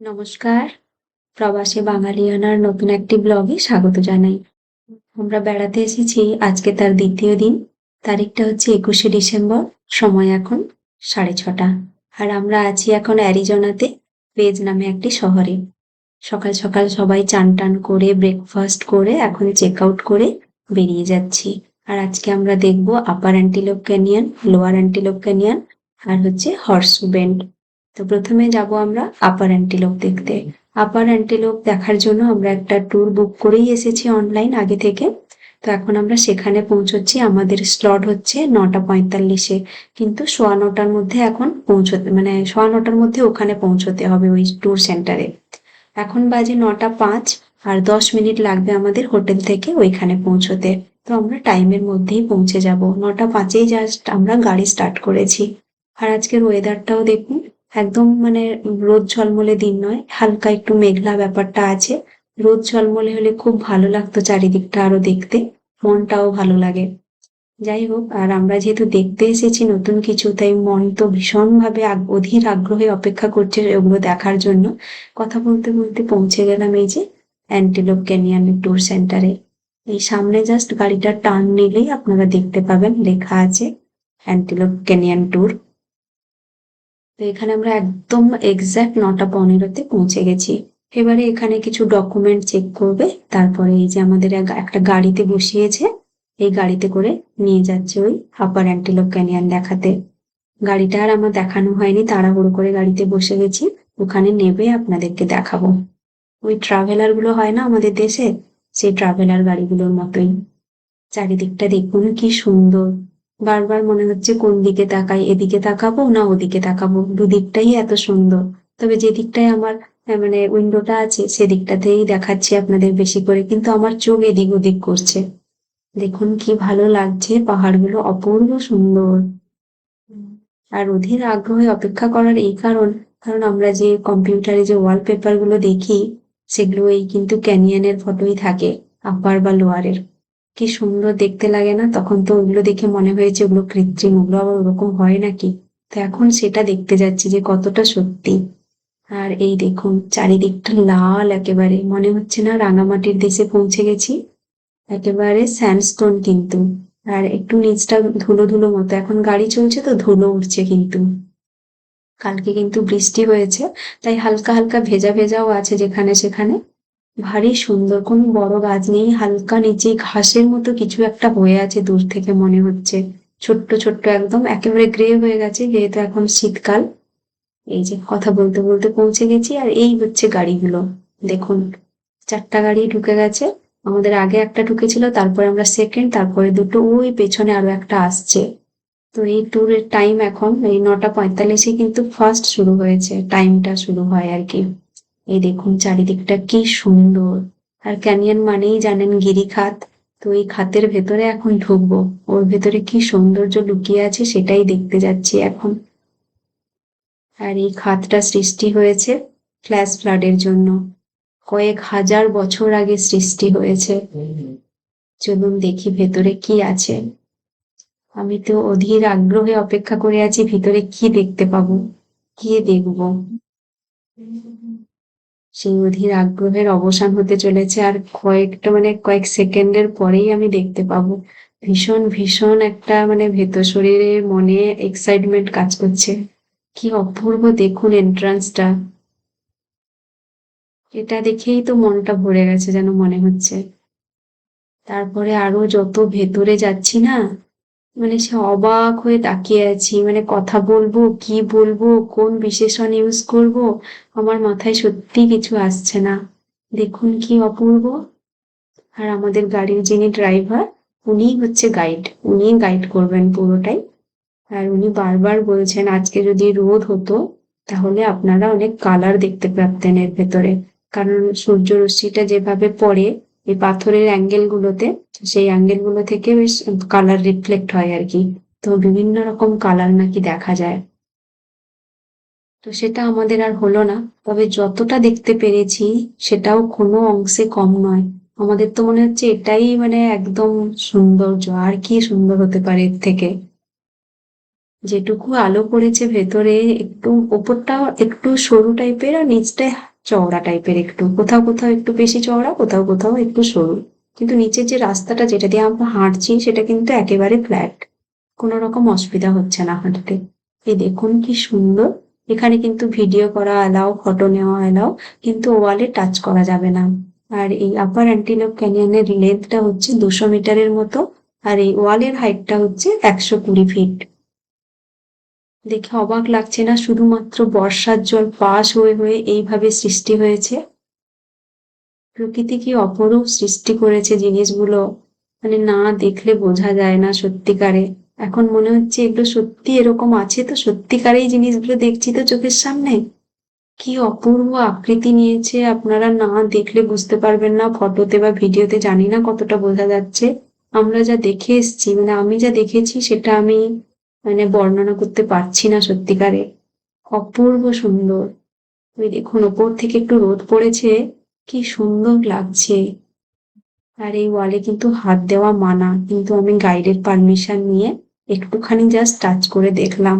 নমস্কার। প্রবাসী বাঙালিয়ানার নতুন একটি ব্লগে স্বাগত জানাই। আমরা বেড়াতে এসেছি, আজকে তার দ্বিতীয় দিন। তারিখটা হচ্ছে একুশে ডিসেম্বর, সময় এখন সাড়ে ছটা। আর আমরা আছি এখন অ্যারিজোনাতে, পেজ নামে একটি শহরে। সকাল সকাল সবাই চান টান করে ব্রেকফাস্ট করে, এখন চেক আউট করে বেরিয়ে যাচ্ছি। আর আজকে আমরা দেখব Upper Antelope Canyon Lower Antelope Canyon আর হচ্ছে হর্সু বেন্ড তো প্রথমে যাব আমরা আপার অ্যান্টিলোপ দেখতে। আপার অ্যান্টিলোপ দেখার জন্য আমরা একটা ট্যুর বুক করেই এসেছি অনলাইন আগে থেকে। তো এখন আমরা সেখানে পৌঁছচ্ছি। আমাদের স্লট হচ্ছে নটা পঁয়তাল্লিশে। কিন্তু সোয়া নটার মধ্যে এখন পৌঁছতে মানে সোয়া নটার মধ্যে ওখানে পৌঁছতে হবে ওই ট্যুর সেন্টারে এখন বাজে নটা পাঁচ আর দশ মিনিট লাগবে আমাদের হোটেল থেকে ওইখানে পৌঁছতে। তো আমরা টাইমের মধ্যেই পৌঁছে যাব। নটা পাঁচেই জাস্ট আমরা গাড়ি স্টার্ট করেছি। আর আজকের ওয়েদারটাও দেখুন একদম মানে রোদ ঝলমলে দিন নয়, হালকা একটু মেঘলা ব্যাপারটা আছে। রোদ ঝলমলে হলে খুব ভালো লাগতো চারিদিকটা আরও দেখতে, মনটাও ভালো লাগে। যাই হোক, আর আমরা যেহেতু দেখতে এসেছি নতুন কিছু, তাই মন তো ভীষণভাবে অধীর আগ্রহে অপেক্ষা করছে ওগুলো দেখার জন্য। কথা বলতে বলতে পৌঁছে গেলাম এই যে অ্যান্টিলোপ ক্যানিয়ন ট্যুর সেন্টারে এই সামনে জাস্ট গাড়িটা টার্ন নিলেই আপনারা দেখতে পাবেন, লেখা আছে অ্যান্টিলোপ ক্যানিয়ন ট্যুর তো এখানে আমরা একদম এক্স্যাক্ট নটা পনেরোতে পৌঁছে গেছি। এবারে এখানে কিছু ডকুমেন্ট চেক করবে, তারপরে এই যে আমাদের এক- একটা গাড়িতে বসিয়েছে, এই গাড়িতে করে নিয়ে যাচ্ছে ওই আপার অ্যান্টিলোপ ক্যানিয়ান দেখাতে। গাড়িটা আর আমার দেখানো হয়নি, তাড়াহুড়ো করে গাড়িতে বসে গেছি, ওখানে নেবে, আপনাদেরকে দেখাবো। ওই ট্রাভেলারগুলো হয় না আমাদের দেশে? সেই ট্রাভেলার গাড়িগুলোর মতোই। চারিদিকটা দেখুন, কি সুন্দর। বারবার মনে হচ্ছে কোন দিকে তাকাই, এদিকে তাকাবো না ওদিকে তাকাবো। দুদিকটাই এত সুন্দর। তবে যে দিকটায় আমার মানে উইন্ডোটা আছে, সেদিকটাতেই দেখাচ্ছি আপনাদের বেশি করে। কিন্তু আমার চোখ এদিক ওদিক করছে। দেখুন কি ভালো লাগছে, পাহাড়গুলো অপূর্ব সুন্দর। আর অধীর আগ্রহে অপেক্ষা করার এই কারণ কারণ আমরা যে কম্পিউটারে যে ওয়ালপেপারগুলো দেখি সেগুলো এই কিন্তু ক্যানিয়নের ফটোই থাকে, আপার বা লোয়ারের। কি সুন্দর দেখতে লাগে না? তখন তো ওগুলো দেখে মনে হয়েছে ওগুলো কৃত্রিম, ওগুলো আবার ওরকম হয় নাকি? তো এখন সেটা দেখতে যাচ্ছি যে কতটা সত্যি। আর এই দেখুন, চারিদিকটা লাল একেবারে। মনে হচ্ছে না রাঙামাটির দেশে পৌঁছে গেছি। একেবারে স্যান্ডস্টোন কিন্তু। আর একটু নিচটা ধুলো ধুলো মতো। এখন গাড়ি চলছে তো ধুলো উঠছে কিন্তু। কালকে কিন্তু বৃষ্টি হয়েছে, তাই হালকা হালকা ভেজা ভেজাও আছে যেখানে সেখানে। ভারী সুন্দর, কোন বড় গাছ নেই, হালকা নিচে ঘাসের মতো কিছু একটা হয়ে আছে দূর থেকে মনে হচ্ছে। ছোট্ট ছোট্ট একদম, একেবারে গ্রে হয়ে গেছে, যেহেতু এখন শীতকাল। এই যে কথা বলতে বলতে পৌঁছে গেছি, আর এই হচ্ছে গাড়িগুলো। দেখুন, চারটা গাড়ি ঢুকে গেছে। আমাদের আগে একটা ঢুকেছিল, তারপরে আমরা সেকেন্ড তারপরে দুটো, ওই পেছনে আরও একটা আসছে। তো এই ট্যুরের টাইম এখন, এই নটা পঁয়তাল্লিশে কিন্তু ফার্স্ট শুরু হয়েছে টাইমটা শুরু হয় আর কি। এই দেখুন চারিদিকটা কি সুন্দর। আর ক্যানিয়ন মানেই জানেন গিরিখাত তো এই খাতের ভেতরে এখন ঢুকবো। ওর ভেতরে কি সৌন্দর্য লুকিয়ে আছে সেটাই দেখতে যাচ্ছি এখন। আর এই খাতটা সৃষ্টি হয়েছে ফ্ল্যাশ ফ্লাডের জন্য। কয়েক হাজার বছর আগে সৃষ্টি হয়েছে। চলুন দেখি ভেতরে কি আছে। আমি তো অধীর আগ্রহে অপেক্ষা করে আছি, ভিতরে কি দেখতে পাবো কি দেখব। সেই অধীর আগ্রহের অবসান হতে চলেছে আর কয়েকটা মানে কয়েক সেকেন্ডের পরেই আমি দেখতে পাবো। ভীষণ ভীষণ একটা মানে ভেতর শরীরে মনে এক্সাইটমেন্ট কাজ করছে। কি অপূর্ব দেখুন এন্ট্রান্সটা এটা দেখেই তো মনটা ভরে গেছে যেন মনে হচ্ছে। তারপরে আরও যত ভেতরে যাচ্ছি না মানে সে অবাক হয়ে তাকিয়ে আছি। মানে কথা বলব, কি বলব, কোন বিশেষণ ইউজ করব? আমার মাথায় সত্যি কিছু আসছে না। দেখুন কি অপূর্ব। আর আমাদের গাড়ির যিনি ড্রাইভার উনিই হচ্ছে গাইড উনি গাইড করবেন পুরোটাই। আর উনি বারবার বলছেন, আজকে যদি রোদ হতো, তাহলে আপনারা অনেক কালার দেখতে পারতেন এর ভেতরে। কারণ সূর্য রশ্মিটা যেভাবে পড়ে এই পাথরের অ্যাঙ্গেল গুলোতে সেই অ্যাঙ্গেলগুলো থেকে বেশ কালার রিফ্লেক্ট হয় আর কি। তো বিভিন্ন রকম কালার নাকি দেখা যায়। তো সেটা আমাদের আর হলো না। তবে যতটা দেখতে পেরেছি, সেটাও কোনো অংশে কম নয়। আমাদের তো মনে হচ্ছে এটাই মানে একদম সৌন্দর্য। আর কি সুন্দর হতে পারে এর থেকে? যেটুকু আলো পড়েছে ভেতরে, একটু ওপরটা একটু সরু টাইপের আর নিচটা চওড়া টাইপের একটু, কোথাও কোথাও একটু বেশি চওড়া, কোথাও কোথাও একটু সরু। কিন্তু নিচের যে রাস্তাটা যেটা দিয়ে আমরা হাঁটছি, সেটা কিন্তু একেবারে ফ্ল্যাট কোনো রকম অসুবিধা হচ্ছে না হাঁটতে। এই দেখুন কি সুন্দর। এখানে কিন্তু ভিডিও করা অ্যালাও ফটো নেওয়া অ্যালাও কিন্তু ওয়ালে টাচ করা যাবে না। আর এই আপার অ্যান্টিলোপ ক্যানিয়নের লেন্থটা হচ্ছে দুশো মিটারের মতো। আর এই ওয়ালের হাইটটা হচ্ছে একশো কুড়ি ফিট দেখে অবাক লাগছে না শুধুমাত্র বর্ষার জল পাশ হয়ে হয়ে এইভাবে সৃষ্টি হয়েছে? প্রকৃতি কি অপরূপ সৃষ্টি করেছে জিনিসগুলো? মানে না দেখলে বোঝা যায় না সত্যিকারে। এখন মনে হচ্ছে এগুলো সত্যি এরকম আছে তো সত্যিকারেই জিনিসগুলো দেখছি তো চোখের সামনে। কি অপূর্ব আকৃতি নিয়েছে, আপনারা না দেখলে বুঝতে পারবেন না, ফটোতে বা ভিডিওতে জানি না কতটা বোঝা যাচ্ছে। আমরা যা দেখে এসছি মানে আমি যা দেখেছি সেটা আমি মানে বর্ণনা করতে পারছি না সত্যিকারে। অপূর্ব সুন্দর। ওই দেখুন, ওপর থেকে একটু রোদ পড়েছে, কি সুন্দর লাগছে। আর এই ওয়ালে কিন্তু হাত দেওয়া মানা, কিন্তু আমি গাইডের পারমিশন নিয়ে একটুখানি জাস্ট টাচ করে দেখলাম।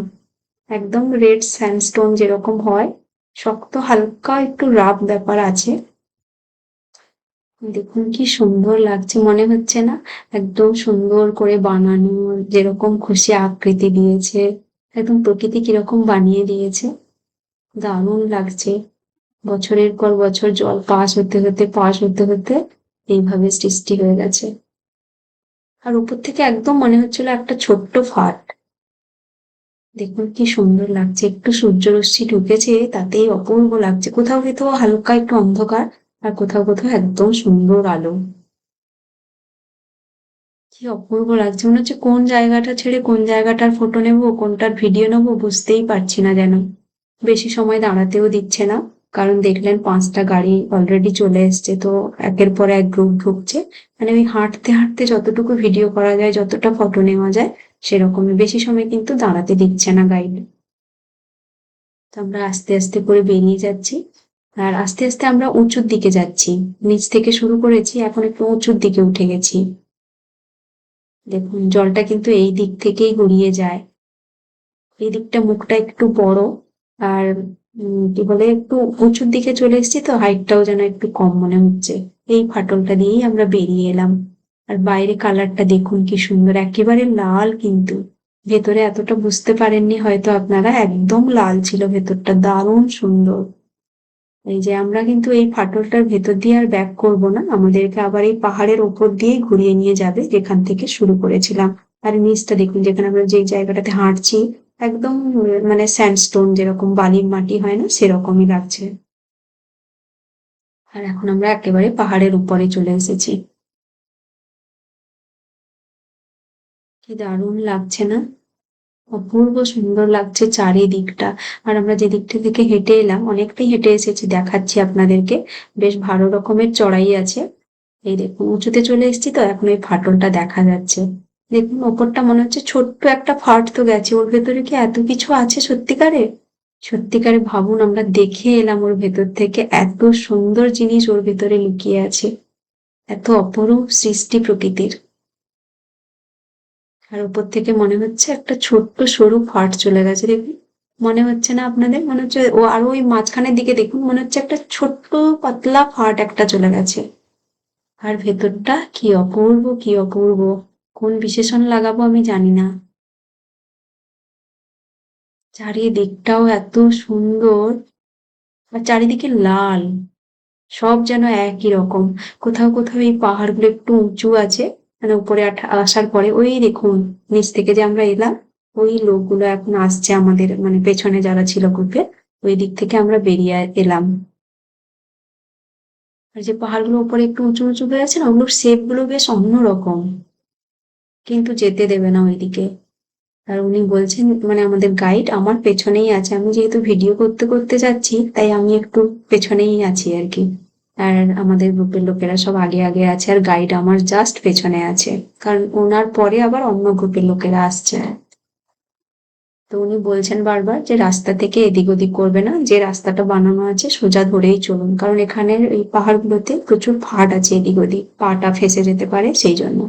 একদম রেড স্যান্ডস্টোন যেরকম হয়, শক্ত হালকা একটু রাফ ব্যাপার আছে দেখুন কি সুন্দর লাগছে, মনে হচ্ছে না একদম সুন্দর করে বানানো, যেরকম খুশি আকৃতি দিয়েছে, একদম প্রকৃতি কীরকম বানিয়ে দিয়েছে। দারুণ লাগছে। বছরের পর বছর জল পাস হতে হতে, পাস হতে হতে এইভাবে সৃষ্টি হয়ে গেছে। আর উপর থেকে একদম মনে হচ্ছিল একটা ছোট্ট ফাট। দেখুন কি সুন্দর লাগছে, একটু সূর্যরশ্মি ঢুকেছে, তাতেই অপূর্ব লাগছে। কোথাও কোথাও হালকা একটু অন্ধকার আর কোথাও কোথাও একদম সুন্দর আলো। কি অপূর্ব লাগছে। মনে হচ্ছে কোন জায়গাটা ছেড়ে কোন জায়গাটার ফটো নেব, কোনটার ভিডিও নেব বুঝতেই পারছি না যেন। বেশি সময় দাঁড়াতেও দিচ্ছে না, কারণ দেখলেন পাঁচটা গাড়ি অলরেডি চলে এসছে, তো একের পর এক গ্রুপ ঢুকছে। মানে ওই হাঁটতে হাঁটতে যতটুকু ভিডিও করা যায়, যতটা ফটো নেওয়া যায়, সেরকমই। বেশি সময় কিন্তু দাঁড়াতে দিচ্ছে না গাইড তো আমরা আস্তে আস্তে করে বেরিয়ে যাচ্ছি। আর আস্তে আস্তে আমরা উঁচুর দিকে যাচ্ছি। নিচ থেকে শুরু করেছি, এখন একটু উঁচুর দিকে উঠে গেছি। দেখুন, জলটা কিন্তু এই দিক থেকেই গড়িয়ে যায়। এই দিকটা মুখটা একটু বড় আর কি বলে, একটু উঁচুর দিকে চলে এসেছি তো, হাইটটাও যেন একটু কম মনে হচ্ছে। এই ফাটলটা দিয়েই আমরা বেরিয়ে এলাম। আর বাইরে কালারটা দেখুন কি সুন্দর, একেবারে লাল কিন্তু। ভেতরে এতটা বুঝতে পারেননি হয়তো আপনারা, একদম লাল ছিল ভেতরটা, দারুণ সুন্দর। এই যে আমরা কিন্তু এই ফাটলটার ভেতর দিয়ে আর ব্যাক করব না, আমাদেরকে আবার এই পাহাড়ের ওপর দিয়েই ঘুরিয়ে নিয়ে যাবে যেখান থেকে শুরু করেছিলাম। আর নিচটা দেখুন, যেখানে আমরা যে জায়গাটাতে হাঁটছি, একদম মানে স্যান্ডস্টোন যেরকম বালির মাটি হয় না, সেরকমই লাগছে। আর এখন আমরা একেবারে পাহাড়ের উপরে চলে এসেছি। কি দারুণ লাগছে না? অপূর্ব সুন্দর লাগছে চারিদিকটা। আর আমরা যে দিকটা থেকে হেঁটে এলাম, অনেকটাই হেঁটে এসেছি, দেখাচ্ছি আপনাদেরকে। বেশ ভালো রকমের চড়াই আছে। এই দেখুন, উঁচুতে চলে এসেছি তো, এখন ওই ফাটলটা দেখা যাচ্ছে। দেখুন, ওপরটা মনে হচ্ছে ছোট্ট একটা ফাট তো গেছে। ওর ভেতরে কি এত কিছু আছে সত্যিকারে? সত্যিকারে ভাবুন, আমরা দেখে এলাম ওর ভেতর থেকে এত সুন্দর জিনিস ওর ভেতরে লুকিয়ে আছে। এত অপরূপ সৃষ্টি প্রকৃতির। আর উপর থেকে মনে হচ্ছে একটা ছোট্ট সরু ফাট চলে গেছে, দেখুন। মনে হচ্ছে না আপনাদের? মনে হচ্ছে ও আর ওই মাঝখানের দিকে দেখুন, মনে হচ্ছে একটা ছোট্ট পাতলা ফাট একটা চলে গেছে। আর ভেতরটা কি অপূর্ব কি অপূর্ব। কোন বিশেষণ লাগাবো আমি জানি না। চারিদিকটাও এত সুন্দর। আর চারিদিকে লাল। সব যেন একই রকম। কোথাও কোথাও এই পাহাড়গুলো একটু উঁচু আছে। মানে উপরে আসার পরে ওই দেখুন, নিচ থেকে যে আমরা এলাম, ওই লোকগুলো এখন আসছে আমাদের মানে পেছনে যারা ছিল গ্রুপে ওই দিক থেকে আমরা বেরিয়ে এলাম। আর যে পাহাড়গুলো উপরে একটু উঁচু উঁচু হয়ে আছে না, ওগুলোর শেপগুলো বেশ অন্যরকম। কিন্তু যেতে দেবে না ওইদিকে। আর উনি বলছেন মানে আমাদের গাইড আমার পেছনেই আছে, আমি যেহেতু ভিডিও করতে করতে যাচ্ছি, তাই আমি একটু পেছনেই আছি আর কি। আর আমাদের গ্রুপের লোকেরা সব আগে আগে আছে আর গাইড আমার জাস্ট পেছনে আছে। কারণ ওনার পরে আবার অন্য গ্রুপের লোকেরা আসছে। তো উনি বলছেন বারবার যে রাস্তা থেকে এদিক ওদিক করবে না, যে রাস্তাটা বানানো আছে সোজা ধরেই চলুন। কারণ এখানে এই পাহাড়গুলোতে প্রচুর ফাট আছে এদিক ওদিক, পাটা ফেসে যেতে পারে সেই জন্য।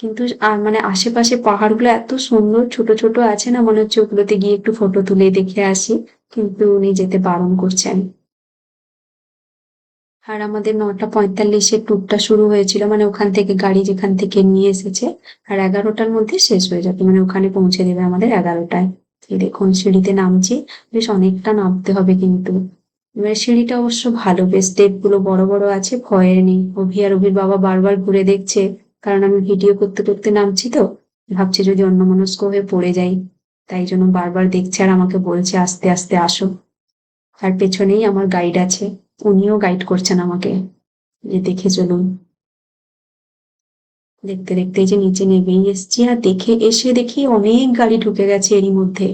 কিন্তু আর মানে আশেপাশে পাহাড়গুলো এত সুন্দর, ছোট ছোট আছে না, মনে হচ্ছে ওগুলোতে গিয়ে একটু ফটো তুলে দেখে আসি। কিন্তু উনি যেতে বারণ করছেন। আর আমাদের নটা পঁয়তাল্লিশে ট্যুরটা শুরু হয়েছিল মানে ওখান থেকে গাড়ি যেখান থেকে নিয়ে এসেছে, আর এগারোটার মধ্যে শেষ হয়ে যাবে মানে ওখানে পৌঁছে দেবে আমাদের এগারোটায়। দেখুন, সিঁড়িতে নামছি, বেশ অনেকটা নামতে হবে কিন্তু। এবার সিঁড়িটা অবশ্য ভালো, বেশ স্টেপগুলো বড় বড় আছে, ভয়ের নেই। অভি আর অভির বাবা বারবার ঘুরে দেখছে, কারণ আমি ভিডিও করতে করতে নামছি তো, ভাবছে যদি অন্যমনস্ক হয়ে পড়ে যাই, তাই জন্য বারবার দেখছে আর আমাকে বলছে, আস্তে আস্তে আসো। আর পেছনেই আমার গাইড আছে। উনিও গাইড করছেন আমাকে যে দেখে চলুন। দেখতে দেখতে যে নিচে নেমেই এসছি আর দেখে এসে দেখি অনেক গাড়ি ঢুকে গেছে এরই মধ্যে।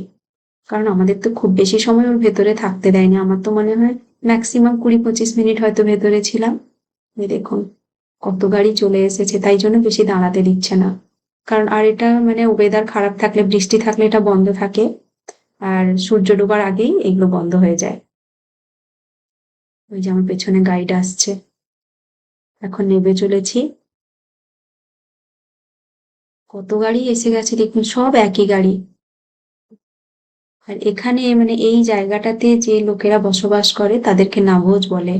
কারণ আমাদের তো খুব বেশি সময় ওর ভেতরে থাকতে দেয়নি আমার তো মনে হয় ম্যাক্সিমাম কুড়ি পঁচিশ মিনিট হয়তো ভেতরে ছিলাম। দেখুন, কত গাড়ি চলে এসেছে, তাই জন্য বেশি দাঁড়াতে দিচ্ছে না। কারণ আর এটা মানে ওয়েদার খারাপ থাকলে, বৃষ্টি থাকলে এটা বন্ধ থাকে। আর সূর্য ডোবার আগেই এগুলো বন্ধ হয়ে যায়। ওই যে আমার পেছনে গাইড আসছে। এখন নেবে চলেছি। কত গাড়ি এসে গেছে দেখুন, সব একই গাড়ি। আর এখানে মানে এই জায়গাটাতে যে লোকেরা বসবাস করে তাদেরকে নাভোজ বলে।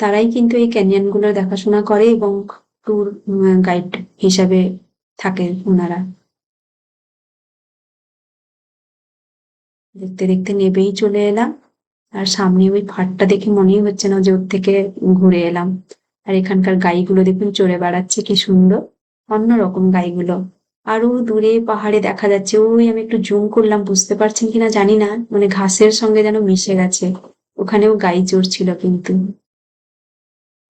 তারাই কিন্তু এই ক্যানিয়নগুলোর দেখাশোনা করে এবং ট্যুর গাইড হিসাবে থাকে ওনারা। দেখতে দেখতে নেবেই চলে এলাম। আর সামনে ওই ফাটটা দেখে মনেই হচ্ছে না যে ওর থেকে ঘুরে এলাম। আর এখানকার গাইগুলো দেখুন চড়ে বেড়াচ্ছে, কি সুন্দর। অন্যরকম গাইগুলো। আরও দূরে পাহাড়ে দেখা যাচ্ছে, ওই আমি একটু জুম করলাম, বুঝতে পারছেন কিনা জানি না মানে ঘাসের সঙ্গে যেন মিশে গেছে। ওখানেও গাই চড়ছিল কিন্তু।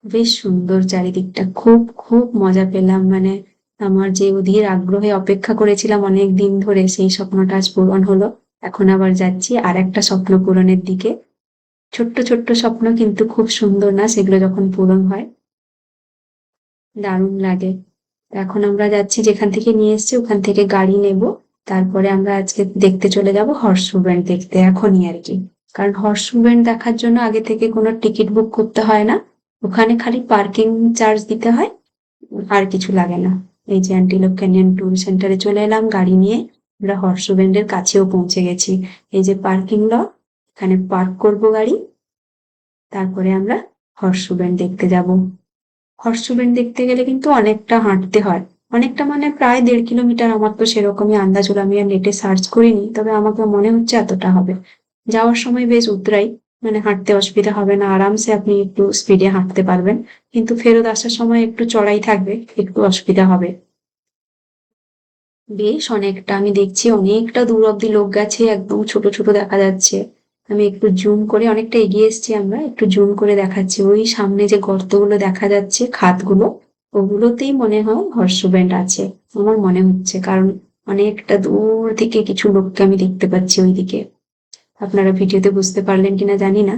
বেশ সুন্দর চারিদিকটা, খুব খুব মজা পেলাম মানে আমার যে অধীর আগ্রহে অপেক্ষা করেছিলাম অনেক দিন ধরে, সেই স্বপ্নটা আজ পূরণ হলো। এখন আবার যাচ্ছি আর একটা স্বপ্ন পূরণের দিকে। ছোট্ট ছোট্ট স্বপ্ন কিন্তু খুব সুন্দর না? সেগুলো যখন পূরণ হয়? দারুণ লাগে। এখন আমরা যাচ্ছি যেখান থেকে নিয়ে এসছি, ওখান থেকে গাড়ি নেব। তারপরে আমরা আজকে দেখতে চলে যাব হর্স ব্যান্ড দেখতে, এখনই আর কি। কারণ হর্স ব্যান্ড দেখার জন্য আগে থেকে কোনো টিকিট বুক করতে হয় না। ওখানে খালি পার্কিং চার্জ দিতে হয়, আর কিছু লাগে না। এই যে অ্যান্টিলোক ক্যানিয়ন ট্যুর সেন্টারে চলে এলাম, গাড়ি নিয়ে। আমরা হর্স ব্যান্ডের কাছেও পৌঁছে গেছি। এই যে পার্কিং লট এখানে পার্ক করব গাড়ি। তারপরে আমরা হর্ষবেন দেখতে যাব। হর্ষবেন দেখতে গেলে কিন্তু অনেকটা হাঁটতে হয়। অনেকটা মানে প্রায় দেড় কিলোমিটার। আমার তো সেরকমই আন্দাজ হলো আমি আর নেটে সার্চ করিনি। তবে আমাকে মনে হচ্ছে এতটা হবে। যাওয়ার সময় বেশ উতরাই। মানে হাঁটতে অসুবিধা হবে না। আরামসে আপনি একটু স্পিডে হাঁটতে পারবেন। কিন্তু ফেরত আসার সময় একটু চড়াই থাকবে, একটু অসুবিধা হবে। বেশ অনেকটা। আমি দেখছি অনেকটা দূর অব্দি লোক গেছে। একদম ছোট ছোট দেখা যাচ্ছে। আমি একটু জুম করে, অনেকটা এগিয়ে এসেছি আমরা, একটু জুম করে দেখাচ্ছি। ওই সামনে যে গর্তগুলো দেখা যাচ্ছে, খাতগুলো, ওগুলোতেই মনে হয় হর্স ব্যান্ড আছে, আমার মনে হচ্ছে। কারণ অনেকটা দূর থেকে কিছু লোককে আমি দেখতে পাচ্ছি ওইদিকে। আপনারা ভিডিওতে বুঝতে পারলেন কিনা জানি না।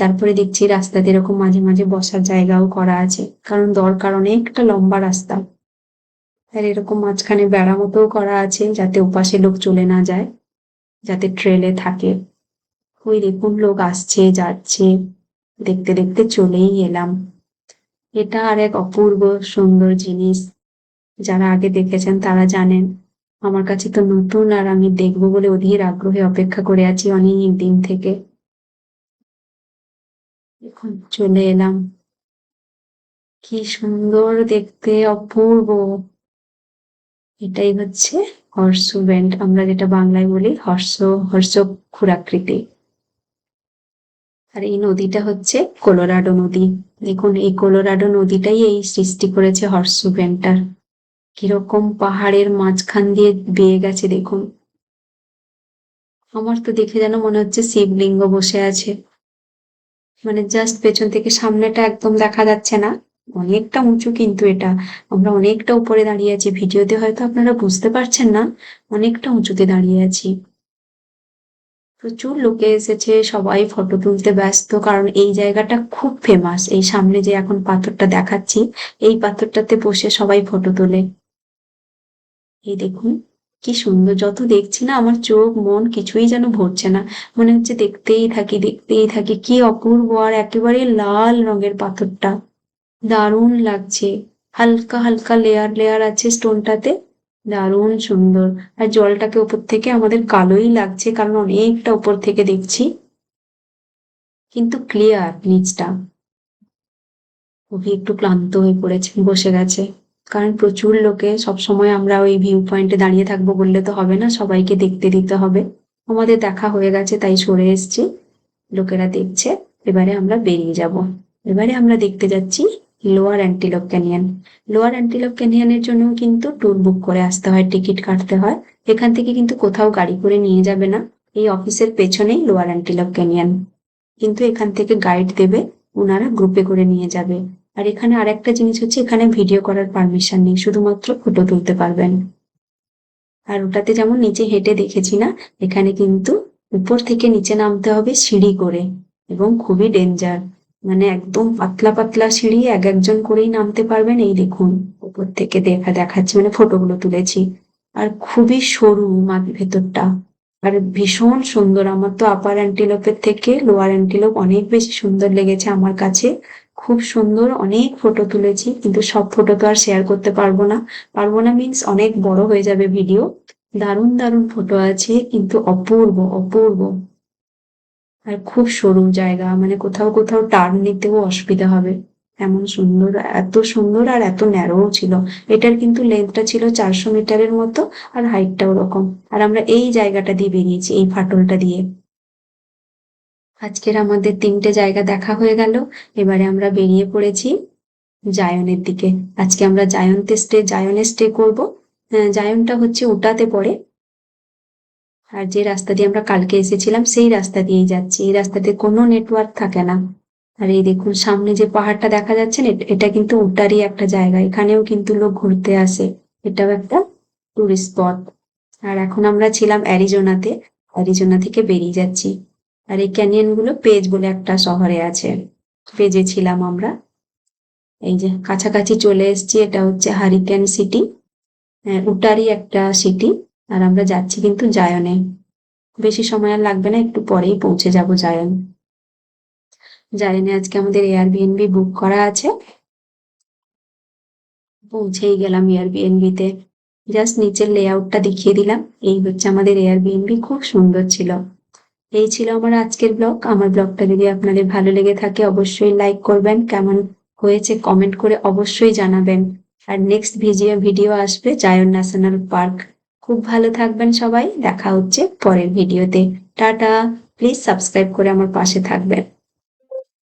তারপরে দেখছি রাস্তাতে এরকম মাঝে মাঝে বসার জায়গাও করা আছে। কারণ দরকার অনেকটা লম্বা রাস্তা। আর এরকম মাঝখানে বেড়া মতোও করা আছে, যাতে ওপাশে লোক চলে না যায়, যাতে ট্রেলে থাকে। ওই দেখুন লোক আসছে, যাচ্ছে। দেখতে দেখতে চলেই এলাম। এটা আর এক অপূর্ব সুন্দর জিনিস। যারা আগে দেখেছেন তারা জানেন, আমার কাছে তো নতুন আর আমি দেখব বলে অধীর আগ্রহে অপেক্ষা করে আছি অনেক দিন থেকে। এখন চলে এলাম। কি সুন্দর দেখতে, অপূর্ব। এটাই হচ্ছে হর্ষ ব্যান্ড। আমরা যেটা বাংলায় বলি হর্ষ হর্ষ ক্ষুরাকৃতি আর এই নদীটা হচ্ছে কোলোরাডো নদী। দেখুন, এই কোলোরাডো নদীটাই এই সৃষ্টি করেছে হর্ষ ব্যান্ডটার কীরকম পাহাড়ের মাঝখান দিয়ে বেয়ে গেছে, দেখুন। আমার তো দেখে যেন মনে হচ্ছে শিবলিঙ্গ বসে আছে। মানে জাস্ট পেছন থেকে সামনেটা একদম দেখা যাচ্ছে না। অনেকটা উঁচু কিন্তু এটা। আমরা অনেকটা উপরে দাঁড়িয়ে আছি। ভিডিওতে হয়তো আপনারা বুঝতে পারছেন না, অনেকটা উঁচুতে দাঁড়িয়ে আছি। প্রচুর লোকে এসেছে, সবাই ফটো তুলতে ব্যস্ত, কারণ এই জায়গাটা খুব ফেমাস এই সামনে যে এখন পাথরটা দেখাচ্ছি, এই পাথরটাতে বসে সবাই ফটো তোলে। এই দেখুন, কি সুন্দর, যত দেখছি না আমার চোখ, মন কিছুই যেন ভরছে না। মনে হচ্ছে দেখতেই থাকি দেখতেই থাকি, কি অপূর্ব আর একেবারে লাল রঙের পাথরটা। দারুণ লাগছে। হালকা হালকা লেয়ার লেয়ার আছে স্টোনটাতে দারুণ সুন্দর। আর জলটাকে উপর থেকে আমাদের কালোই লাগছে, কারণ অনেকটা উপর থেকে দেখছি। কিন্তু ক্লিয়ার নিচটা। খুবই একটু ক্লান্ত হয়ে পড়েছে, বসে গেছে। কারণ প্রচুর লোকে, সবসময় আমরা ওই ভিউ পয়েন্টে দাঁড়িয়ে থাকব বললে তো হবে না, সবাইকে দেখতে দিতে হবে। আমাদের দেখা হয়ে গেছে, তাই সরে এসছি। লোকেরা দেখছে, এবারে আমরা বেরিয়ে যাব। এবারে আমরা দেখতে যাচ্ছি Lower Antelope Canyon Lower Antelope ক্যানিয়নের জন্য কিন্তু ট্যুর বুক করে আসতে হয়, টিকিট কাটতে হয়। এখান থেকে কিন্তু কোথাও গাড়ি করে নিয়ে যাবে না। এই অফিসের পেছনেই লোয়ার অ্যান্টিলপ ক্যানিয়ন কিন্তু এখান থেকে গাইড দেবে ওনারা গ্রুপে করে নিয়ে যাবে। আর এখানে আরেকটা জিনিস হচ্ছে, এখানে ভিডিও করার পারমিশন নেই, শুধুমাত্র ফটো তুলতে পারবেন। আর ওটাতে যেমন নিচে হেঁটে দেখেছি না, এখানে কিন্তু উপর থেকে নিচে নামতে হবে সিঁড়ি করে। এবং খুবই ডেঞ্জার মানে একদম পাতলা পাতলা সিঁড়ি, এক একজন করেই নামতে পারবেন। এই দেখুন, উপর থেকে দেখা দেখাচ্ছে মানে ফটোগুলো তুলেছি। আর খুবই সরু মাঠ ভেতরটা। আর ভীষণ সুন্দর, আমার তো আপার অ্যান্টিলোপের থেকে লোয়ার অ্যান্টিলোপ অনেক বেশি সুন্দর লেগেছে আমার কাছে। খুব সুন্দর, অনেক ফটো তুলেছি, কিন্তু সব ফটো তো আর শেয়ার করতে পারব না। পারব না মিন্স অনেক বড় হয়ে যাবে ভিডিও দারুণ দারুণ ফটো আছে, কিন্তু অপূর্ব অপূর্ব। আর খুব সরু জায়গা মানে কোথাও কোথাও টার্ন নিতেও অসুবিধা হবে। এমন সুন্দর এত সুন্দর আর এত ন্যারোও ছিল। এটার কিন্তু লেন্থটা ছিল চারশো মিটারের মতো আর হাইটটাও ওরকম। আর আমরা এই জায়গাটা দিয়ে বেরিয়েছি এই ফাটলটা দিয়ে। আজকের আমাদের তিনটে জায়গা দেখা হয়ে গেল। এবারে আমরা বেরিয়ে পড়েছি জায়নের দিকে। আজকে আমরা জায়ন্তে স্টে জায়নে স্টে করব। আহ, জায়নটা হচ্ছে ওটাতে পড়ে। আর যে রাস্তা দিয়ে আমরা কালকে এসেছিলাম, সেই রাস্তা দিয়েই যাচ্ছি। এই রাস্তাতে কোনো নেটওয়ার্ক থাকে না। আর এই দেখুন, সামনে যে পাহাড়টা দেখা যাচ্ছে না এট- কিন্তু উটারই একটা জায়গা। এখানেও কিন্তু লোক ঘুরতে আসে। এটাও একটা টুরিস্ট স্পট আর এখন আমরা ছিলাম অ্যারিজোনাতে। অ্যারিজোনা থেকে বেরিয়ে যাচ্ছি। আর এই ক্যানিয়নগুলো পেজ বলে একটা শহরে আছে। পেজে ছিলাম আমরা। এই যে কাছাকাছি চলে এসেছি, এটা হচ্ছে হারিকেন সিটি। উটারই একটা সিটি। আর আমরা যাচ্ছি কিন্তু জায়নে। বেশি সময় আর লাগবে না, একটু পরেই পৌঁছে যাব জায়ন। জায়নে আজকে আমাদের এয়ারবিএনবি বুক করা আছে। পৌঁছেই গেলাম এয়ারবিএনবি তে জাস্ট নিচের লেআউটটা দেখিয়ে দিলাম। এই হচ্ছে আমাদের এয়ারবিএনবি খুব সুন্দর ছিল। এই ছিল আমার আজকের ব্লগ আমার ব্লগটা যদি আপনাদের ভালো লেগে থাকে, অবশ্যই লাইক করবেন। কেমন হয়েছে কমেন্ট করে অবশ্যই জানাবেন। আর নেক্সট ভিডিও ভিডিও আসবে জায়ন ন্যাশনাল পার্ক খুব ভালো থাকবেন সবাই। দেখা হচ্ছে পরের ভিডিওতে। টাটা। প্লিজ সাবস্ক্রাইব করে আমার পাশে থাকবেন।